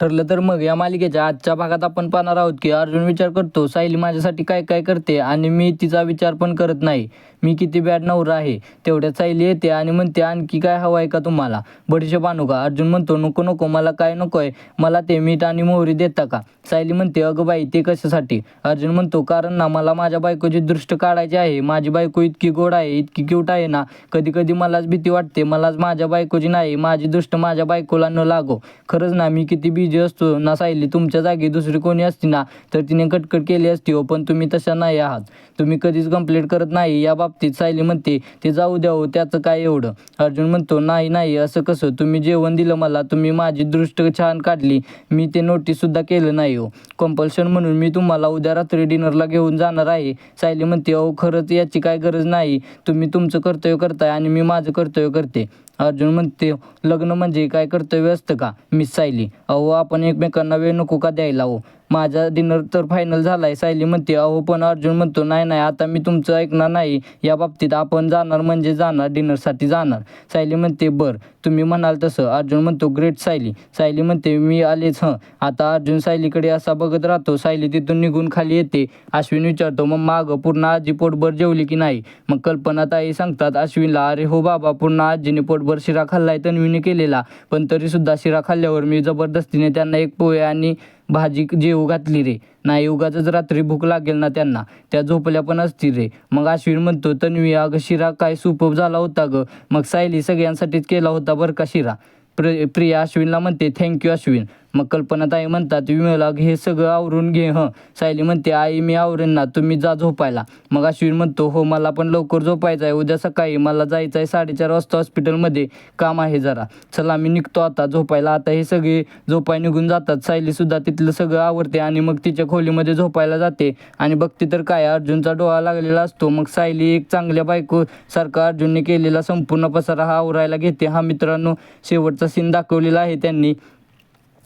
ठरलं तर मग या मालिकेच्या आजच्या भागात आपण पाहणार आहोत की अर्जुन विचार करतो सायली माझ्यासाठी काय काय करते आणि मी तिचा विचार पण करत नाही. मी किती बॅड नवरा आहे तेवढ्यात सायली येते आणि म्हणते आणखी काय हवं आहे का तुम्हाला? बडीशेप आणू का? अर्जुन म्हणतो नको नको मला काय नको आहे मला ते मीठ आणि मोहरी देता का? सायली म्हणते अगं बाई ते कशासाठी? अर्जुन म्हणतो कारण ना मला माझ्या बायकोची दृष्ट काढायची आहे. माझी बायको इतकी गोड आहे इतकी क्यूट आहे ना. कधी कधी मलाच भीती वाटते. मलाच माझ्या बायकोची नाही. माझी दृष्ट माझ्या बायकोला न लागो. खरंच ना मी किती बिझी असतो ना सायली तुमच्या जागी दुसरी कोणी असती ना तर तिने कटकट केली असती हो पण तुम्ही तशा नाही आहात. तुम्ही कधीच कंप्लेंट करत नाही या बाबतीत सायली म्हणते ते जाऊ द्या हो त्याचं काय एवढं? अर्जुन म्हणतो नाही नाही असं कसं? तुम्ही जेवण दिलं मला तुम्ही माझी दृष्ट छान काढली मी ते नोटीससुद्धा केलं नाही हो. कंपल्शन म्हणून मी तुम्हाला उद्या रात्री डिनरला घेऊन जाणार आहे. सायली म्हणते अहो खरंच याची काय गरज नाही. तुम्ही तुमचं कर्तव्य करताय आणि मी माझं कर्तव्य करते. अर्जुन म्हणते लग्न म्हणजे काय कर्तव्य असतं का? मिस सायली अहो आपण एकमेकांना वेळ नको का द्यायला हो? माझा डिनर तर फायनल झाला आहे सायली म्हणते अहो पण अर्जुन म्हणतो नाही नाही आता मी तुमचं ऐकणार नाही. या बाबतीत आपण जाणार म्हणजे जाणार डिनरसाठी जाणार. सायली म्हणते बरं. तुम्ही म्हणाल तसं. अर्जुन म्हणतो ग्रेट सायली. सायली म्हणते मी आलेच हं. आता अर्जुन सायलीकडे असा बघत राहतो सायली तिथून निघून खाली येते. अश्विन विचारतो मग मागं पूर्ण आजी पोटभर जेवली की नाही? मग कल्पना ताई सांगतात अश्विनला अरे हो बाबा पूर्ण आजीने पोटभर शिरा खाल्लाय तन्वीने केलेला. पण तरीसुद्धा शिरा खाल्ल्यावर मी जबरदस्तीने त्यांना एक पोहे आणि भाजी जेवू घातली रे. नाही उगाचच रात्री भूक लागेल ना त्यांना. त्या झोपल्या पण असतील रे. मग अश्विन म्हणतो तन्वी अगं शिरा काय सुपअप झाला होता ग? मग सायली सगळ्यांसाठीच केला होता बरं का शिरा? प्र प्रिया अश्विनला म्हणते थँक्यू अश्विन. मग कल्पनाताई म्हणतात विमला हे सगळं आवरून घे हं. सायली म्हणते आई मी आवरेन ना तुम्ही जा झोपायला. मग अश्विन म्हणतो हो मला पण लवकर झोपायचं आहे उद्या सकाळी मला जायचं आहे साडेचार वाजता हॉस्पिटलमध्ये. काम आहे जरा. चला मी निघतो आता झोपायला. आता हे सगळे झोपाय निघून जातात. सायलीसुद्धा तिथलं सगळं आवडते आणि मग तिच्या खोलीमध्ये झोपायला जाते. आणि बघते तर काय अर्जुनचा डोळा लागलेला असतो. मग सायली एक चांगल्या बायको सारखा अर्जुनने केलेला संपूर्ण पसारा हा आवरायला घेते. हा मित्रांनो शेवटचा सीन दाखवलेला आहे त्यांनी.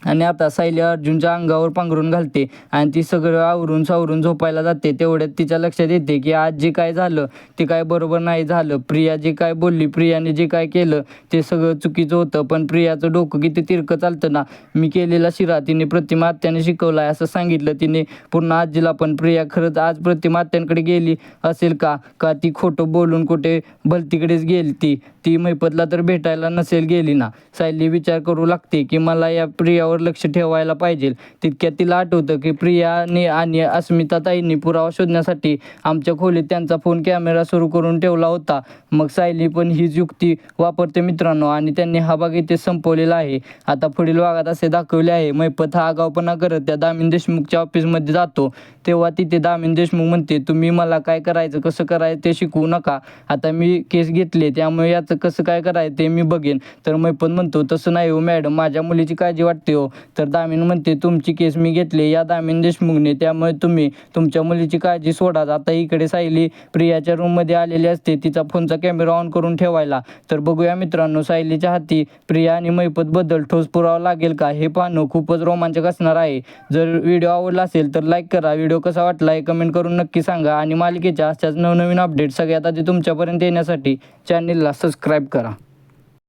आणि आता सायली अर्जुनच्या अंगावर पांघरून घालते आणि ती सगळं आवरून सावरून झोपायला जाते. तेवढ्यात तिच्या लक्षात येते की आज जे काय झालं ते काय बरोबर नाही झालं. प्रिया जे काय बोलली प्रियाने जे काय केलं ते सगळं चुकीचं होतं. पण प्रियाचं डोकं किती तिरकं चालतं ना. मी केलेला शिरा तिने प्रतिमा आत्याने शिकवला आहे असं सांगितलं तिने. पूर्ण आजीला पण प्रिया खरंच आज प्रतिमा आत्यांकडे गेली असेल का? का ती खोटं बोलून कुठे भलतीकडेच गेली ती? ती मैपतला तर भेटायला नसेल गेली ना. सायली विचार करू लागते की मला या प्रिया प्रियावर लक्ष ठेवायला पाहिजे. तितक्यात तिला आठवतं की प्रियाने आणि अस्मिताताईंनी पुरावा शोधण्यासाठी आमच्या खोलीत त्यांचा फोन कॅमेरा सुरू करून ठेवला होता. मग सायली पण हीच युक्ती वापरते मित्रांनो आणि त्यांनी हा भाग इथे संपवलेला आहे. आता पुढील भागात असे दाखवले आहे. मैपत हा आगावपणा करत त्या दामिन देशमुखच्या ऑफिसमध्ये जातो. तेव्हा तिथे दामिन देशमुख म्हणते तुम्ही मला काय करायचं कसं करायचं ते शिकवू नका. आता मी केस घेतले त्यामुळे याचं कसं काय करायचं ते मी बघेन. तर मैपत म्हणतो तसं नाही हो मॅडम माझ्या मुलीची काळजी वाटते हो. तर दामिन म्हणते तुमची केस मी घेतली या दामिन देशमुखने त्यामुळे तुम्ही तुमच्या मुलीची काळजी सोडा आता इकडे सायली प्रियाच्या रूममध्ये आलेली असते तिचा फोनचा कॅमेरा ऑन करून ठेवायला. तर बघूया मित्रांनो सायलीच्या हाती प्रिया आणि मैपतबद्दल ठोस पुरावा लागेल का? हे पाहणं खूपच रोमांचक असणार आहे. जर व्हिडिओ आवडला असेल तर लाईक करा. व्हिडिओ कसा वाटला हे कमेंट करून नक्की सांगा. आणि मालिकेच्या अशाच नवनवीन अपडेट सगळ्यात आधी तुमच्यापर्यंत येण्यासाठी चॅनेलला सबस्क्राईब करा.